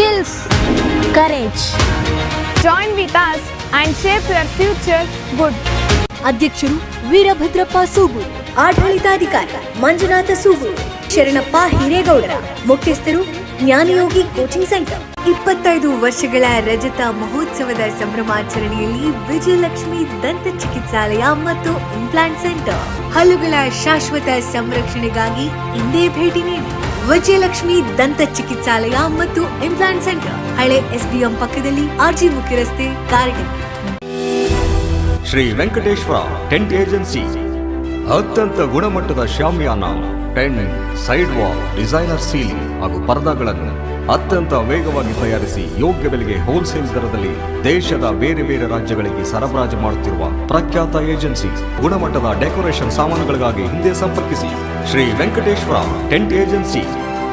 skills, courage. join with us and shape your future good. ಅಧ್ಯಕ್ಷರು ವೀರಭದ್ರಪ್ಪ ಸೂಗು ಆಡಳಿತಾಧಿಕಾರಿ ಮಂಜುನಾಥ ಸೂಗು ಶರಣಪ್ಪ ಹಿರೇಗೌಡರ ಮುಖ್ಯಸ್ಥರು ಜ್ಞಾನಯೋಗಿ coaching centre ಇಪ್ಪತ್ತೈದು ವರ್ಷಗಳ ರಜತ ಮಹೋತ್ಸವದ ಸಂಭ್ರಮಾಚರಣೆಯಲ್ಲಿ ವಿಜಯಲಕ್ಷ್ಮಿ ದಂತ ಚಿಕಿತ್ಸಾಲಯ ಮತ್ತು ಇಂಪ್ಲಾಂಟ್ ಸೆಂಟರ್ ಹಲ್ಲುಗಳ ಶಾಶ್ವತ ಸಂರಕ್ಷಣೆಗಾಗಿ ಇಂದೇ ಭೇಟಿ ನೀಡಿ ವಿಜಯಲಕ್ಷ್ಮಿ ದಂತ ಚಿಕಿತ್ಸಾಲಯ ಮತ್ತು ಇಂಪ್ಲಾಂಟ್ ಸೆಂಟರ್ ಹಳೆ ಎಸ್ಬಿಎಂ ಪಕ್ಕದಲ್ಲಿ ಆರ್ಜಿ ಮುಖ್ಯ ರಸ್ತೆ ಕಾರ್ಡ್ ಶ್ರೀ ವೆಂಕಟೇಶ್ವರ ಟೆಂಟ್ ಏಜೆನ್ಸಿ ಅತ್ಯಂತ ಗುಣಮಟ್ಟದ shamiana tent side wall designer ceiling ಹಾಗೂ ಪರದಾಗಳನ್ನು ಅತ್ಯಂತ ವೇಗವಾಗಿ ತಯಾರಿಸಿ ಯೋಗ್ಯ ಬೆಲೆಗೆ ಹೋಲ್ಸೇಲ್ ದರದಲ್ಲಿ ದೇಶದ ಬೇರೆ ಬೇರೆ ರಾಜ್ಯಗಳಿಗೆ ಸರಬರಾಜು ಮಾಡುತ್ತಿರುವ ಪ್ರಖ್ಯಾತ ಏಜೆನ್ಸಿ ಗುಣಮಟ್ಟದ ಡೆಕೋರೇಷನ್ ಸಾಮಾನುಗಳಿಗಾಗಿ ಹಿಂದೆ ಸಂಪರ್ಕಿಸಿ. Shri Venkateshwara tent agency,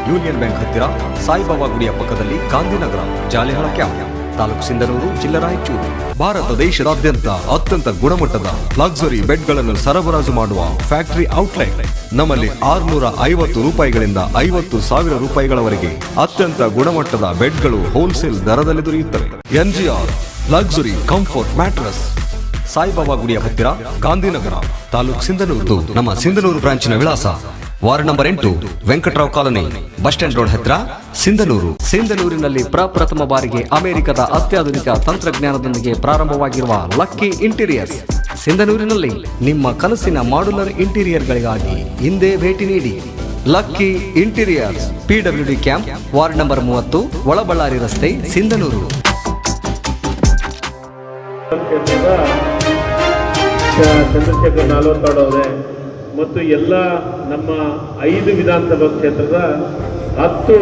Union Bank ಹತ್ತಿರ ಸಾಯಿಬಾಬಾ ಗುಡಿಯ ಪಕ್ಕದಲ್ಲಿ ಗಾಂಧಿನಗರ, ಜಾಲಿಹಳ ಕ್ಯಾಂಪ್, ತಾಲೂಕು ಸಿಂಧನೂರು, ಜಿಲ್ಲಾ ರಾಯಚೂರು. ಭಾರತ ದೇಶದಾದ್ಯಂತ ಅತ್ಯಂತ ಗುಣಮಟ್ಟದ ಲಕ್ಸುರಿ ಬೆಡ್ಗಳನ್ನು ಸರಬರಾಜು ಮಾಡುವ ಫ್ಯಾಕ್ಟರಿ ಔಟ್ಲೆಟ್ ನಮ್ಮಲ್ಲಿ ಆರುನೂರ ಐವತ್ತು ರೂಪಾಯಿಗಳಿಂದ ಐವತ್ತು ಸಾವಿರ ರೂಪಾಯಿಗಳವರೆಗೆ ಅತ್ಯಂತ ಗುಣಮಟ್ಟದ ಬೆಡ್ಗಳು ಹೋಲ್ಸೇಲ್ ದರದಲ್ಲಿ ದೊರೆಯುತ್ತವೆ. NGR luxury comfort mattress Saibaba ಗುಡಿಯ ಹತ್ತಿರ ಗಾಂಧಿನಗರ, ತಾಲೂಕ್ ಸಿಂಧನೂರು. ನಮ್ಮ ಸಿಂಧನೂರು ಬ್ರಾಂಚಿನ ವಿಳಾಸ ವಾರ್ಡ್ ನಂಬರ್ ಎಂಟು, Venkatrao colony, bus stand road ಹತ್ತಿರ, ಸಿಂಧನೂರು. ಸಿಂಧನೂರಿನಲ್ಲಿ ಪ್ರಪ್ರಥಮ ಬಾರಿಗೆ ಅಮೆರಿಕದ ಅತ್ಯಾಧುನಿಕ ತಂತ್ರಜ್ಞಾನದೊಂದಿಗೆ ಪ್ರಾರಂಭವಾಗಿರುವ ಲಕ್ಕಿ ಇಂಟೀರಿಯರ್ಸ್. ಸಿಂಧನೂರಿನಲ್ಲಿ ನಿಮ್ಮ ಕನಸಿನ ಮಾಡ್ಯುಲರ್ ಇಂಟೀರಿಯರ್ಗಳಿಗಾಗಿ ಹಿಂದೆ ಭೇಟಿ ನೀಡಿ. Lucky interiors PWD camp, ward number ಮೂವತ್ತು, ಒಳಬಳ್ಳಾರಿ ರಸ್ತೆ, ಸಿಂಧನೂರು. ಚಂದ್ರಶೇಖರ್ ನಾಲ್ವತ್ತಾಡ್ ಅವರೇ ಮತ್ತು ಎಲ್ಲ ನಮ್ಮ ಐದು ವಿಧಾನಸಭಾ ಕ್ಷೇತ್ರದ ಹತ್ತು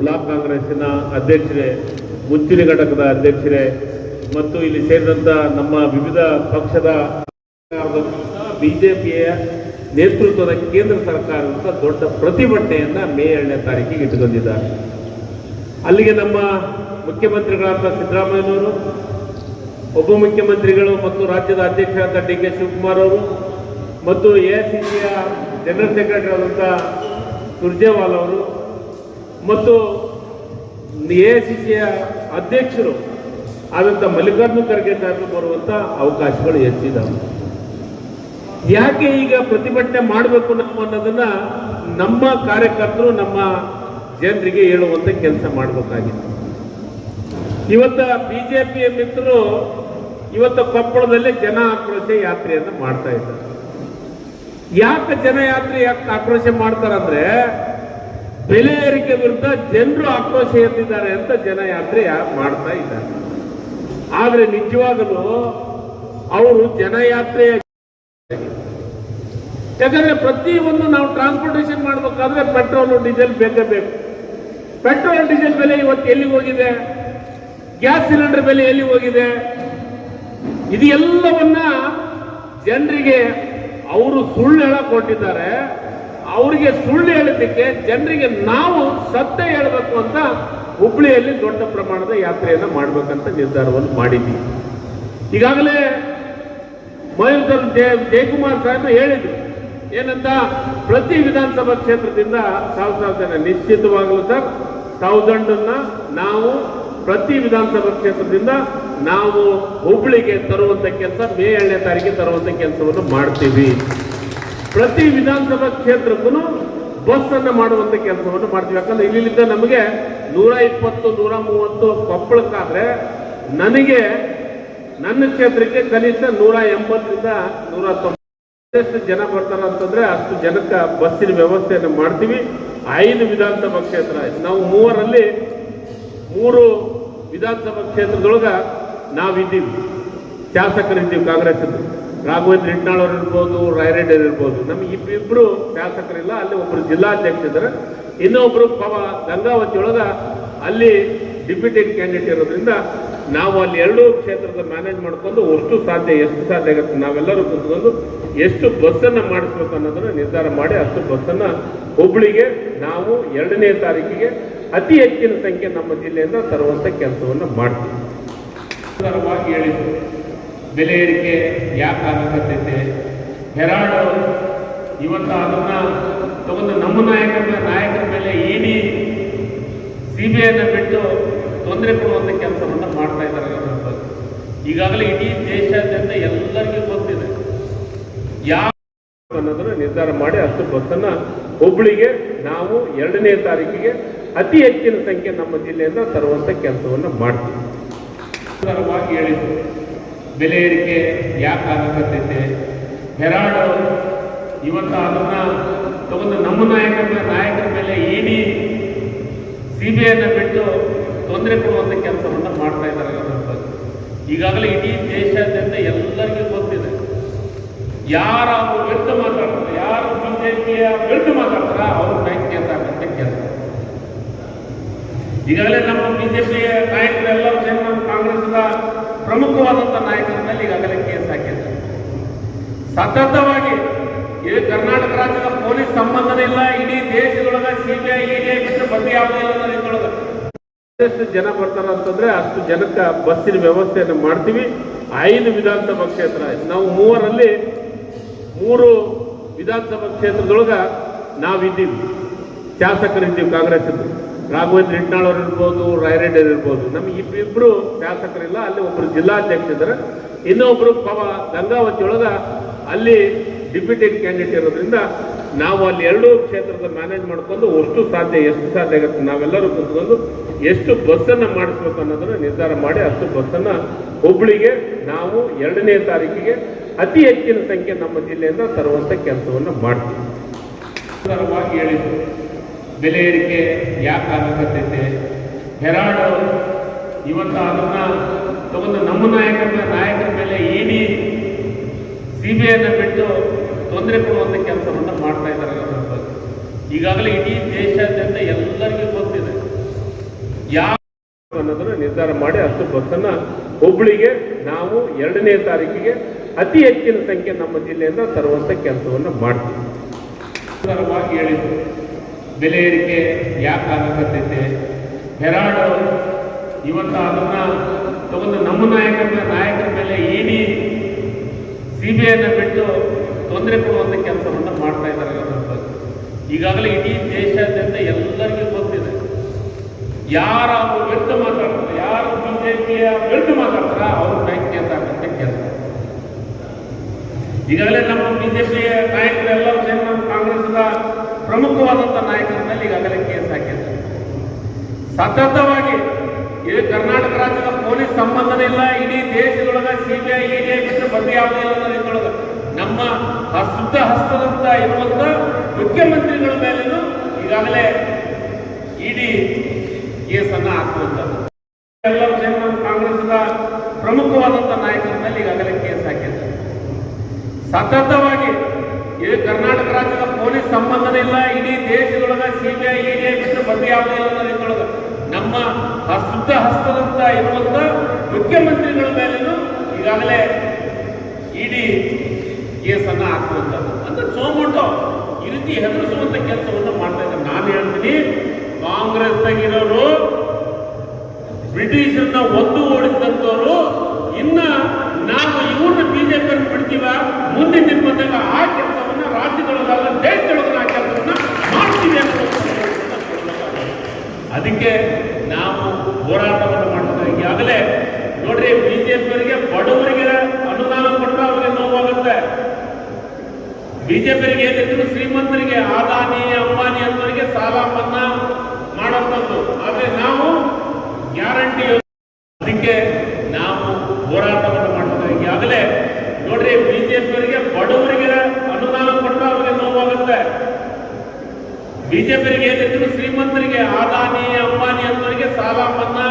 ಬ್ಲಾಕ್ ಕಾಂಗ್ರೆಸ್ಸಿನ ಅಧ್ಯಕ್ಷರೇ, ಮುಂಚೂಣಿ ಘಟಕದ ಅಧ್ಯಕ್ಷರೇ ಮತ್ತು ಇಲ್ಲಿ ಸೇರಿದಂಥ ನಮ್ಮ ವಿವಿಧ ಪಕ್ಷದ ಬಿಜೆಪಿಯ ನೇತೃತ್ವದ ಕೇಂದ್ರ ಸರ್ಕಾರದ ದೊಡ್ಡ ಪ್ರತಿಭಟನೆಯನ್ನು ಮೇ ಎರಡನೇ ತಾರೀಕಿಗೆ ಇಟ್ಟುಕೊಂಡಿದ್ದಾರೆ. ಅಲ್ಲಿಗೆ ನಮ್ಮ ಮುಖ್ಯಮಂತ್ರಿಗಳಾದ ಸಿದ್ದರಾಮಯ್ಯನವರು ಉಪಮುಖ್ಯಮಂತ್ರಿಗಳು ಮತ್ತು ರಾಜ್ಯದ ಅಧ್ಯಕ್ಷರಾದ ಡಿ ಕೆ ಶಿವಕುಮಾರ್ ಅವರು ಮತ್ತು ಎ ಐ ಸಿ ಸಿಯ ಜನರಲ್ ಸೆಕ್ರೆಟರಿ ಆದಂಥ ಸುರ್ಜೇವಾಲ್ ಅವರು ಮತ್ತು ಎ ಐ ಸಿ ಸಿಯ ಅಧ್ಯಕ್ಷರು ಆದಂಥ ಮಲ್ಲಿಕಾರ್ಜುನ ಖರ್ಗೆ ಸಾಹೇಬರು ಬರುವಂಥ ಅವಕಾಶಗಳು ಹೆಚ್ಚಿದ್ದಾವೆ ಯಾಕೆ ಈಗ ಪ್ರತಿಭಟನೆ ಮಾಡಬೇಕು ನಾವು ಅನ್ನೋದನ್ನು ನಮ್ಮ ಕಾರ್ಯಕರ್ತರು, ನಮ್ಮ ಜನರಿಗೆ ಹೇಳುವಂತ ಕೆಲಸ ಮಾಡಬೇಕಾಗಿತ್ತು ಇವತ್ತ ಬಿಜೆಪಿಯ ಮಿತ್ರರು ಇವತ್ತು ಕೊಪ್ಪಳದಲ್ಲಿ ಜನ ಆಕ್ರೋಶ ಯಾತ್ರೆಯನ್ನು ಮಾಡ್ತಾ ಇದ್ದಾರೆ. ಯಾಕೆ ಜನಯಾತ್ರೆ ಯಾಕೆ ಆಕ್ರೋಶ ಮಾಡ್ತಾರಂದ್ರೆ, ಬೆಲೆ ಏರಿಕೆ ವಿರುದ್ಧ ಜನರು ಆಕ್ರೋಶ ಎತ್ತಿದ್ದಾರೆ ಅಂತ ಜನಯಾತ್ರೆ ಯಾ- ಮಾಡ್ತಾ ಇದ್ದಾರೆ. ಆದ್ರೆ ನಿಜವಾಗಲೂ ಅವರು ಜನಯಾತ್ರೆಯ ಯಾಕಂದ್ರೆ ಪ್ರತಿ ಒಂದು ನಾವು ಟ್ರಾನ್ಸ್ಪೋರ್ಟೇಷನ್ ಮಾಡಬೇಕಾದ್ರೆ ಪೆಟ್ರೋಲ್ ಡೀಸೆಲ್ ಬೇಕೇ ಬೇಕು. ಪೆಟ್ರೋಲ್ ಡೀಸೆಲ್ ಬೆಲೆ ಇವತ್ತು ಎಲ್ಲಿ ಹೋಗಿದೆ? ಗ್ಯಾಸ್ ಸಿಲಿಂಡರ್ ಬೆಲೆ ಎಲ್ಲಿ ಹೋಗಿದೆ? ಇದು ಎಲ್ಲವನ್ನ ಜನರಿಗೆ ಅವರು ಸುಳ್ಳು ಹೇಳ ಕೊಟ್ಟಿದ್ದಾರೆ ಅವರಿಗೆ ಸುಳ್ಳು ಹೇಳಿದ್ದಕ್ಕೆ ಜನರಿಗೆ ನಾವು ಸತ್ಯ ಹೇಳಬೇಕು ಅಂತ ಹುಬ್ಳಿಯಲ್ಲಿ ದೊಡ್ಡ ಪ್ರಮಾಣದ ಯಾತ್ರೆಯನ್ನು ಮಾಡಬೇಕಂತ ನಿರ್ಧಾರವನ್ನು ಮಾಡಿದ್ದೀವಿ ಈಗಾಗಲೇ ಮಯೂರ್ ಜಯ ಜಯಕುಮಾರ್ ಸಾಹೇಬ್ ಹೇಳಿದ್ರು, ಏನಂತ ಪ್ರತಿ ವಿಧಾನಸಭಾ ಕ್ಷೇತ್ರದಿಂದ ಸಾವಿರ ಸಾವಿರ ಜನ ನಿಶ್ಚಿತವಾಗಲು ಸರ್ ಥೌಸಂಡ್ ಅನ್ನ ನಾವು ಪ್ರತಿ ವಿಧಾನಸಭಾ ಕ್ಷೇತ್ರದಿಂದ ನಾವು ಹುಬ್ಬಳ್ಳಿಗೆ ತರುವಂತ ಕೆಲಸ, ಮೇ ಏಳನೇ ತಾರೀಕಿಗೆ ತರುವಂತ ಕೆಲಸವನ್ನು ಮಾಡ್ತೀವಿ. ಪ್ರತಿ ವಿಧಾನಸಭಾ ಕ್ಷೇತ್ರಕ್ಕೂ ಬಸ್ ಅನ್ನು ಮಾಡುವಂತ ಕೆಲಸವನ್ನು ಮಾಡ್ತೀವಿ. ಯಾಕಂದ್ರೆ ಇಲ್ಲಿಂದ ನಮಗೆ ನೂರ ಇಪ್ಪತ್ತು, ನೂರ ಮೂವತ್ತು ಕೊಪ್ಪಳಕ್ಕಾದ್ರೆ ನನಗೆ ನನ್ನ ಕ್ಷೇತ್ರಕ್ಕೆ ಕನಿಷ್ಠ ನೂರ ಎಂಬತ್ತರಿಂದ ನೂರ ತೊಂಬತ್ತು ಜನ ಬರ್ತಾರ ಅಂತಂದ್ರೆ ಅಷ್ಟು ಜನಕ್ಕೆ ಬಸ್ಸಿನ ವ್ಯವಸ್ಥೆಯನ್ನು ಮಾಡ್ತೀವಿ. ಐದು ವಿಧಾನಸಭಾ ಕ್ಷೇತ್ರ. ನಾವು ಮೂವರಲ್ಲಿ ಮೂರು ವಿಧಾನಸಭಾ ಕ್ಷೇತ್ರದೊಳಗ ನಾವಿದ್ದೀವಿ. ಶಾಸಕರಿದ್ದೀವಿ ಕಾಂಗ್ರೆಸ್ ರಾಘವೇಂದ್ರ ಅವರು ಇರ್ಬೋದು ರಾಯರೆಡ್ಡಿ ಇರ್ಬೋದು. ನಮ್ಗೆ ಇಬ್ಬಿಬ್ರು ಶಾಸಕರಿಲ್ಲ, ಅಲ್ಲಿ ಒಬ್ರು ಜಿಲ್ಲಾಧ್ಯಕ್ಷ ಇದ್ದಾರೆ ಇನ್ನೊಬ್ರು ಪಾಪ ಗಂಗಾವತಿ ಒಳಗ ಅಲ್ಲಿ ಡಿಪ್ಯೂಟಿ ಕ್ಯಾಂಡಿಡೇಟ್ ಇರೋದ್ರಿಂದ ನಾವು ಅಲ್ಲಿ ಎರಡೂ ಕ್ಷೇತ್ರದ ಮ್ಯಾನೇಜ್ ಮಾಡ್ಕೊಂಡು ಅಷ್ಟು ಸಾಧ್ಯ, ಎಷ್ಟು ಸಾಧ್ಯ ಆಗುತ್ತೆ ನಾವೆಲ್ಲರೂ ಕುತ್ಕೊಂಡು ಎಷ್ಟು ಬಸ್ಸನ್ನು ಮಾಡಿಸ್ಬೇಕು ಅನ್ನೋದನ್ನ ನಿರ್ಧಾರ ಮಾಡಿ ಅಷ್ಟು ಬಸ್ಸನ್ನು ಹುಬ್ಳಿಗೆ ನಾವು ಎರಡನೇ ತಾರೀಕಿಗೆ ಅತಿ ಹೆಚ್ಚಿನ ಸಂಖ್ಯೆ ನಮ್ಮ ಜಿಲ್ಲೆಯಿಂದ ತರುವಂಥ ಕೆಲಸವನ್ನು ಮಾಡ್ತೀವಿ. ಸುಂದರವಾಗಿ ಹೇಳಿದ್ರು. ಬೆಲೆ ಏರಿಕೆ ಯಾಕೆ ಹೆರಾಡು ಇವತ್ತು ಅದನ್ನ ತಗೊಂಡು ನಮ್ಮ ನಾಯಕರ ನಾಯಕರ ಮೇಲೆ ಇಡಿ ಸಿ ಬಿ ಬಿಟ್ಟು ತೊಂದರೆ ಕೊಡುವಂಥ ಕೆಲಸವನ್ನು ಮಾಡ್ತಾ ಇದ್ದಾರೆ. ಈಗಾಗಲೇ ಇಡೀ ದೇಶಾದ್ಯಂತ ಎಲ್ಲರಿಗೂ ಗೊತ್ತಿದೆ. ಯಾವ ನಿರ್ಧಾರ ಮಾಡಿ ಅಷ್ಟು ಬಸ್ಸನ್ನ ಹುಬ್ಳಿಗೆ ನಾವು ಎರಡನೇ ತಾರೀಕಿಗೆ ಅತಿ ಹೆಚ್ಚಿನ ಸಂಖ್ಯೆ ನಮ್ಮ ಜಿಲ್ಲೆಯಿಂದ ತರುವಂಥ ಕೆಲಸವನ್ನು ಮಾಡ್ತೀವಿ. ಸುಂದರವಾಗಿ ಹೇಳಿದ್ರು. ಬೆಲೆ ಏರಿಕೆ, ಯಾಕೆ ಹೆರಾಡು ಇವತ್ತು ಅದನ್ನ ತಗೊಂಡು ನಮ್ಮ ನಾಯಕರ ನಾಯಕರ ಮೇಲೆ ಇಡಿ ಸಿ ಬಿ ಐನ ಬಿಟ್ಟು ತೊಂದರೆ ಕೊಡುವಂಥ ಕೆಲಸವನ್ನು ಮಾಡ್ತಾ ಇದ್ದಾರೆ ಈಗಾಗಲೇ ಇಡೀ ದೇಶಾದ್ಯಂತ ಎಲ್ಲರಿಗೂ ಗೊತ್ತಿದೆ. ಯಾರು ವ್ಯಕ್ತ ಮಾತಾಡ್ತಾರೆ. ಯಾರು ಬಿಜೆಪಿಯ ವಿರುದ್ಧ ಮಾತಾಡ್ತಾರ? ಅವರು ಬ್ಯಾಂಕ್ ಕೆಲಸ ಆಗಂತ ಕೆಲಸ ಈಗಾಗಲೇ ನಮ್ಮ ಬಿಜೆಪಿಯ ನಾಯಕರೆಲ್ಲರೂ ಸೇರಿ ನಮ್ಮ ಕಾಂಗ್ರೆಸ್ನ ಪ್ರಮುಖವಾದಂಥ ನಾಯಕರ ಮೇಲೆ ಈಗಾಗಲೇ ಕೇಸ್ ಹಾಕಿದ್ದಾರೆ. ಸತತವಾಗಿ ಇದು ಕರ್ನಾಟಕ ರಾಜ್ಯದ ಪೊಲೀಸ್ ಸಂಬಂಧನೇ ಇಲ್ಲ, ಇಡೀ ದೇಶದೊಳಗ ಸಿಬಿಐ ಇಡಿ ಬಿಟ್ಟು ಬಂದು ಯಾವುದೇ ಇಲ್ಲ ಅನ್ನೋ ರೀತಿಯೊಳಗ ಎಷ್ಟು ಜನ ಬರ್ತಾರ ಅಂತಂದ್ರೆ ಅಷ್ಟು ಜನಕ್ಕೆ ಬಸ್ಸಿನ ವ್ಯವಸ್ಥೆಯನ್ನು ಮಾಡ್ತೀವಿ. ಐದು ವಿಧಾನಸಭಾ ಕ್ಷೇತ್ರ ನಾವು ಮೂವರಲ್ಲಿ ಮೂರು ವಿಧಾನಸಭಾ ಕ್ಷೇತ್ರದೊಳಗ ನಾವಿದ್ದೀವಿ. ಶಾಸಕರಿದ್ದೀವಿ ಕಾಂಗ್ರೆಸ್ ರಾಘವೇಂದ್ರ ಅವ್ರು ಇರ್ಬೋದು ರಾಯರೆಡ್ಡಿ ಅವ್ರು ಇರ್ಬೋದು. ನಮ್ಗೆ ಇಬ್ಬಿಬ್ರು ಶಾಸಕರಿಲ್ಲ, ಅಲ್ಲಿ ಒಬ್ರು ಜಿಲ್ಲಾಧ್ಯಕ್ಷ ಇದ್ದಾರೆ ಇನ್ನೊಬ್ರು ಪವ ಗಂಗಾವತಿ ಒಳಗ ಅಲ್ಲಿ ಡಿಪ್ಯೂಟೆಡ್ ಕ್ಯಾಂಡಿಡೇಟ್ ಇರೋದ್ರಿಂದ ನಾವು ಅಲ್ಲಿ ಎರಡೂ ಕ್ಷೇತ್ರದ ಮ್ಯಾನೇಜ್ ಮಾಡ್ಕೊಂಡು ಅಷ್ಟು ಸಾಧ್ಯ, ಎಷ್ಟು ಸಾಧ್ಯ ಆಗುತ್ತೆ ನಾವೆಲ್ಲರೂ ಕುತ್ಕೊಂಡು ಎಷ್ಟು ಬಸ್ಸನ್ನು ಮಾಡಿಸ್ಬೇಕು ಅನ್ನೋದನ್ನ ನಿರ್ಧಾರ ಮಾಡಿ ಅಷ್ಟು ಬಸ್ಸನ್ನು ಹುಬ್ಳಿಗೆ ನಾವು ಎರಡನೇ ತಾರೀಕಿಗೆ ಅತಿ ಹೆಚ್ಚಿನ ಸಂಖ್ಯೆ ನಮ್ಮ ಜಿಲ್ಲೆಯಿಂದ ತರುವಂಥ ಕೆಲಸವನ್ನು ಮಾಡ್ತೀವಿ. ಸುಂದರವಾಗಿ ಹೇಳಿದ್ರು. ಬೆಲೆ ಏರಿಕೆ ಯಾಕೆ ಆಗಕತ್ತೈತೆ ಹೆರಾಡು ಇವತ್ತು ಅದನ್ನ ತಗೊಂಡು ನಮ್ಮ ನಾಯಕರ ನಾಯಕರ ಮೇಲೆ ಇಡಿ ಸಿ ಬಿಟ್ಟು ತೊಂದರೆ ಕೊಡುವಂಥ ಕೆಲಸವನ್ನು ಮಾಡ್ತಾ ಇದ್ದಾರೆ ಈಗಾಗಲೇ ಇಡೀ ದೇಶಾದ್ಯಂತ ಎಲ್ಲರಿಗೂ ಗೊತ್ತಿದೆ. ಯಾವ ಅನ್ನೋದನ್ನು ನಿರ್ಧಾರ ಮಾಡಿ ಅಷ್ಟು ಬಸ್ಸನ್ನ ಹುಬ್ಳಿಗೆ, ನಾವು ಎರಡನೇ ತಾರೀಕಿಗೆ ಅತಿ ಹೆಚ್ಚಿನ ಸಂಖ್ಯೆ ನಮ್ಮ ಜಿಲ್ಲೆಯಿಂದ ತರುವಂಥ ಕೆಲಸವನ್ನು ಮಾಡ್ತೀವಿ. ಸುಂದರವಾಗಿ ಹೇಳಿದ್ರು. ಬೆಲೆ ಏರಿಕೆ, ಯಾಕೆ ಆಗಕತ್ತೈತೆ ಹೆರಾಡು, ಇವತ್ತು ಅದನ್ನ ತಗೊಂಡು ನಮ್ಮ ನಾಯಕರ ನಾಯಕರ ಮೇಲೆ ಇಡಿ ಸಿ ಬಿ ಐನ ಬಿಟ್ಟು ತೊಂದರೆ ಕೊಡುವಂಥ ಕೆಲಸವನ್ನು ಮಾಡ್ತಾ ಇದ್ದಾರೆ. ಈಗಾಗಲೇ ಇಡೀ ದೇಶಾದ್ಯಂತ ಎಲ್ಲರಿಗೂ ಗೊತ್ತಿದೆ. ಯಾರು ಅವ್ರ ವಿರುದ್ಧ ಮಾತಾಡ್ತಾರೆ, ಯಾರು ಬಿಜೆಪಿಯ ವಿರುದ್ಧ ಮಾತಾಡ್ತಾರ? ಅವ್ರ ಮೇಲೆ ಕೇಸ್ ಆಗಂತ ಕೆಲಸ ಈಗಾಗಲೇ ನಮ್ಮ ಬಿಜೆಪಿಯ ನಾಯಕರೆಲ್ಲರೂ ಸೇರಿ ನಮ್ಮ ಕಾಂಗ್ರೆಸ್ನ ಪ್ರಮುಖವಾದಂಥ ನಾಯಕರ ಮೇಲೆ ಈಗಾಗಲೇ ಕೇಸ್ ಹಾಕಿದ್ದಾರೆ. ಸತತವಾಗಿ ಇದು ಕರ್ನಾಟಕ ರಾಜ್ಯದ ಪೊಲೀಸ್ ಸಂಬಂಧನೇ ಇಲ್ಲ, ಇಡೀ ದೇಶದೊಳಗೆ ಸಿಬಿಐ ಇಡಿ ಬಿಟ್ಟು ಬದಿ ಯಾವುದೇ ಇಲ್ಲ ಅನ್ನೋ ರೀತಿಯೊಳಗ ನಮ್ಮ ಶುದ್ಧ ಹಸ್ತದಂತ ಇರುವಂತ ಮುಖ್ಯಮಂತ್ರಿಗಳ ಮೇಲೂ ಈಗಾಗಲೇ ಇಡಿ ಕೇಸನ್ನ ಹಾಕುವಂಥದ್ದು ಎಲ್ಲರೂ ಸೇರಿ ನಮ್ಮ ಕಾಂಗ್ರೆಸ್ನ ಪ್ರಮುಖವಾದಂಥ ನಾಯಕರ ಮೇಲೆ ಈಗಾಗಲೇ ಕೇಸ್ ಹಾಕಿದ್ದಾರೆ ಸತತವಾಗಿ ಇದು ಕರ್ನಾಟಕ ರಾಜ್ಯದ ಪೊಲೀಸ್ ಸಂಬಂಧನೇ ಇಲ್ಲ ಇಡೀ ದೇಶದೊಳಗ ಸಿಬಿಐ ಇಡಿಐ ಬಿಟ್ಟು ಬದಿ ಯಾವುದೇ ಇಲ್ಲ ನಮ್ಮ ಹಸ್ತ ಹಸ್ತದಂತ ಇರುವಂತ ಮುಖ್ಯಮಂತ್ರಿಗಳ ಮೇಲೇನು ಈಗಾಗಲೇ ಇಡಿ ಕೇಸನ್ನ ಹಾಕುವಂಥದ್ದು ಅಂದ್ರೆ ಸೋಮೋಟೋ ಈ ರೀತಿ ಹೆದರಿಸುವಂತ ಕೆಲಸವನ್ನು ಮಾಡ್ತಾ ಇದ್ದಾರೆ. ನಾನು ಹೇಳ್ತೀನಿ ಕಾಂಗ್ರೆಸ್ನಾಗಿರೋರು ಬ್ರಿಟಿಷರನ್ನ ಒಂದು ಓಡಿಸಿದಂತವರು ಇನ್ನ ಬಿಜೆಪಿ ಮುಂದೆ ಬಂದಾಗ ಆ ಕೆಲಸವನ್ನ ರಾಜ್ಯದೊಳಗಲ್ಲ ದೇಶದೊಳಗ ಆ ಕೆಲಸವನ್ನ ಮಾಡ್ತೀವಿ ಅದಕ್ಕೆ ನಾವು ಹೋರಾಟವನ್ನು ಮಾಡ್ತೀವಿ ಈಗಾಗಲೇ ನೋಡ್ರಿ, ಬಿಜೆಪಿಯವರಿಗೆ ಬಡವರಿಗೆ ಅನುದಾನ ಕೊಟ್ಟರೆ ಅವರಿಗೆ ನೋವಾಗುತ್ತೆ. ಬಿಜೆಪಿಯವರಿಗೆ ಏನಿದ್ರು ಶ್ರೀಮಂತರಿಗೆ ಆದಾನಿ ಅಂಬಾನಿ ಅಂತವರಿಗೆ ಸಾಲ ಮನ್ನಾ ಮಾಡೋಂಥದ್ದು ಆದ್ರೆ ನಾವು ಗ್ಯಾರಂಟಿ ಅದಕ್ಕೆ ನಾವು ಹೋರಾಟವನ್ನು ಮಾಡ್ತಾರೆ ಈಗಾಗಲೇ ನೋಡ್ರಿ ಬಿಜೆಪಿಯವರಿಗೆ ಬಡವರಿಗೆ ಅನುದಾನ ಕೊಟ್ಟರೆ ಅವರಿಗೆ ನೋವಾಗುತ್ತೆ ಬಿಜೆಪಿಯವರಿಗೆ ಏನಿದ್ರು ಶ್ರೀಮಂತರಿಗೆ ಆದಾನಿ ಅಂಬಾನಿ ಅಂತವರಿಗೆ ಸಾಲ ಮನ್ನಾ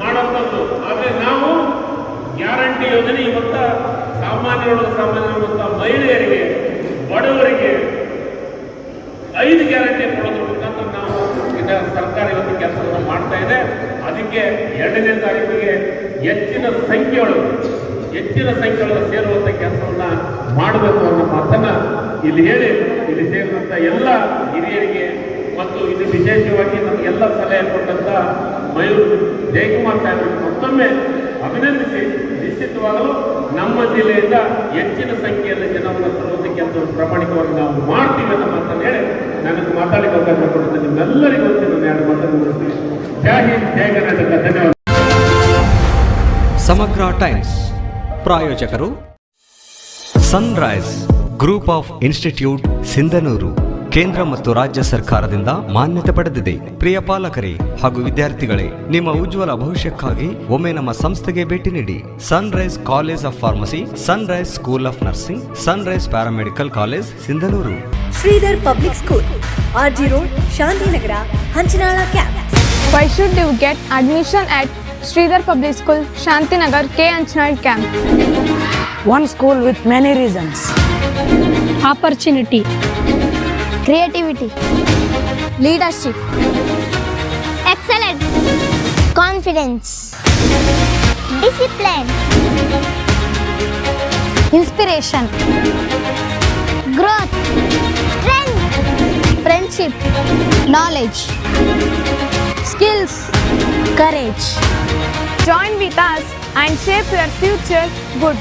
ಮಾಡೋಂಥದ್ದು ಆದರೆ ನಾವು ಗ್ಯಾರಂಟಿ ಯೋಜನೆ ಇವತ್ತ ಸಾಮಾನ್ಯರೊಳಗೆ ಸಾಮಾನ್ಯರುವಂಥ ಮಹಿಳೆಯರಿಗೆ, ಬಡವರಿಗೆ ಐದು ಗ್ಯಾರಂಟಿ ಮುಖಾಂತರ ನಾವು ಈಗ ಸರ್ಕಾರ ಇವತ್ತು ಕೆಲಸವನ್ನು ಮಾಡ್ತಾ ಇದೆ. ಅದಕ್ಕೆ ಎರಡನೇ ತಾರೀಕಿಗೆ ಹೆಚ್ಚಿನ ಸಂಖ್ಯೆಗಳು, ಹೆಚ್ಚಿನ ಸಂಖ್ಯೆಗಳನ್ನು ಸೇರುವಂಥ ಕೆಲಸವನ್ನ ಮಾಡಬೇಕು ಅನ್ನೋ ಮಾತನ್ನ ಇಲ್ಲಿ ಹೇಳಿ, ಇಲ್ಲಿ ಸೇರಿದಂಥ ಎಲ್ಲ ಹಿರಿಯರಿಗೆ ಮತ್ತು ಇದು ವಿಶೇಷವಾಗಿ ನಮಗೆಲ್ಲ ಸಲಹೆ ಕೊಟ್ಟಂತ ಮಯೂರ್ ಜಯಕುಮಾರ್ ಸಾಹೇಬರಿಗೆ ಮತ್ತೊಮ್ಮೆ ಅಭಿನಂದಿಸಿ ನಿಶ್ಚಿತವಾಗಲೂ ನಮ್ಮ ಜಿಲ್ಲೆಯಿಂದ ಹೆಚ್ಚಿನ ಸಂಖ್ಯೆಯಲ್ಲಿ ಜನವನ್ನು ತರುವಂಥ ಕೆಲಸವನ್ನು ಪ್ರಾಮಾಣಿಕವಾಗಿ ನಾವು ಮಾಡ್ತೀವಿ ಅನ್ನೋ ಮಾತನ್ನು ಹೇಳಿ ನನಗೆ ಮಾತಾಡಲಿಕ್ಕೆ ಅವಕಾಶ ಕೊಟ್ಟಿದ್ದ ನಿಮ್ಮೆಲ್ಲರಿಗೂ ಒಂದು ನಾನು ಎರಡು ಮಾತನ್ನು ಮುಗಿಸ್ತೀನಿ. ಜೈ ಹಿಂದ್ ಜಯ ಕರ್ನಾಟಕ. ಧನ್ಯವಾದ. ಸಮಗ್ರ ಟೈಮ್ಸ್ ಪ್ರಾಯೋಜಕರು Sunrise group of institute Sindhanur. ಕೇಂದ್ರ ಮತ್ತು ರಾಜ್ಯ ಸರ್ಕಾರದಿಂದ ಮಾನ್ಯತೆ ಪಡೆದಿದೆ. ಪ್ರಿಯ ಪಾಲಕರೇ ಹಾಗೂ ವಿದ್ಯಾರ್ಥಿಗಳೇ ನಿಮ್ಮ ಉಜ್ವಲ ಭವಿಷ್ಯಕ್ಕಾಗಿ ಒಮ್ಮೆ ನಮ್ಮ ಸಂಸ್ಥೆಗೆ ಭೇಟಿ ನೀಡಿ. Sunrise college of pharmacy Sunrise school of nursing Sunrise paramedical college Sindhanur Shridhar public school RG road Shantinagar Hanchinal camp. Why should you get admission at Shridhar public school Shantinagar K Anchanad camp. One school with many reasons opportunity, creativity, leadership, excellence, confidence, discipline, inspiration, growth, strength, friendship, knowledge, skills, courage. Join with us and shape your future good.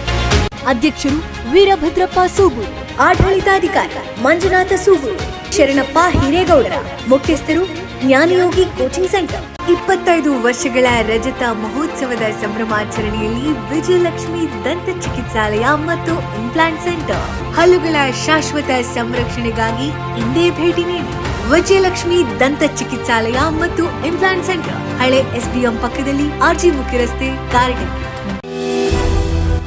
ಅಧ್ಯಕ್ಷರು ವೀರಭದ್ರಪ್ಪ ಸೂಗೂರು ಆಡಳಿತಾಧಿಕಾರಿ ಮಂಜುನಾಥ ಸೂಗೂರು ಶರಣಪ್ಪ ಹಿರೇಗೌಡರ ಮುಖ್ಯಸ್ಥರು, ಜ್ಞಾನಯೋಗಿ coaching centre. ಇಪ್ಪತ್ತೈದು ವರ್ಷಗಳ ರಜತ ಮಹೋತ್ಸವದ ಸಂಭ್ರಮಾಚರಣೆಯಲ್ಲಿ ವಿಜಯಲಕ್ಷ್ಮಿ ದಂತ ಚಿಕಿತ್ಸಾಲಯ ಮತ್ತು implant centre ಹಲ್ಲುಗಳ ಶಾಶ್ವತ ಸಂರಕ್ಷಣೆಗಾಗಿ ಇಂದೇ ಭೇಟಿ ನೀಡಿ. ವಿಜಯಲಕ್ಷ್ಮಿ ದಂತ ಚಿಕಿತ್ಸಾಲಯ ಮತ್ತು ಇಂಪ್ಲಾಂಟ್ ಸೆಂಟರ್ ಹಳೆ ಎಸ್ಬಿಎಂ ಪಕ್ಕದಲ್ಲಿ ಆರ್ಜಿ ಮುಖ್ಯ ರಸ್ತೆ ಕಾರಟಗಿ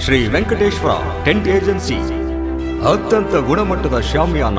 ಶ್ರೀ ವೆಂಕಟೇಶ್ವರ ಟೆಂಟ್ ಏಜೆನ್ಸಿ. ಅತ್ಯಂತ ಗುಣಮಟ್ಟದ shamiana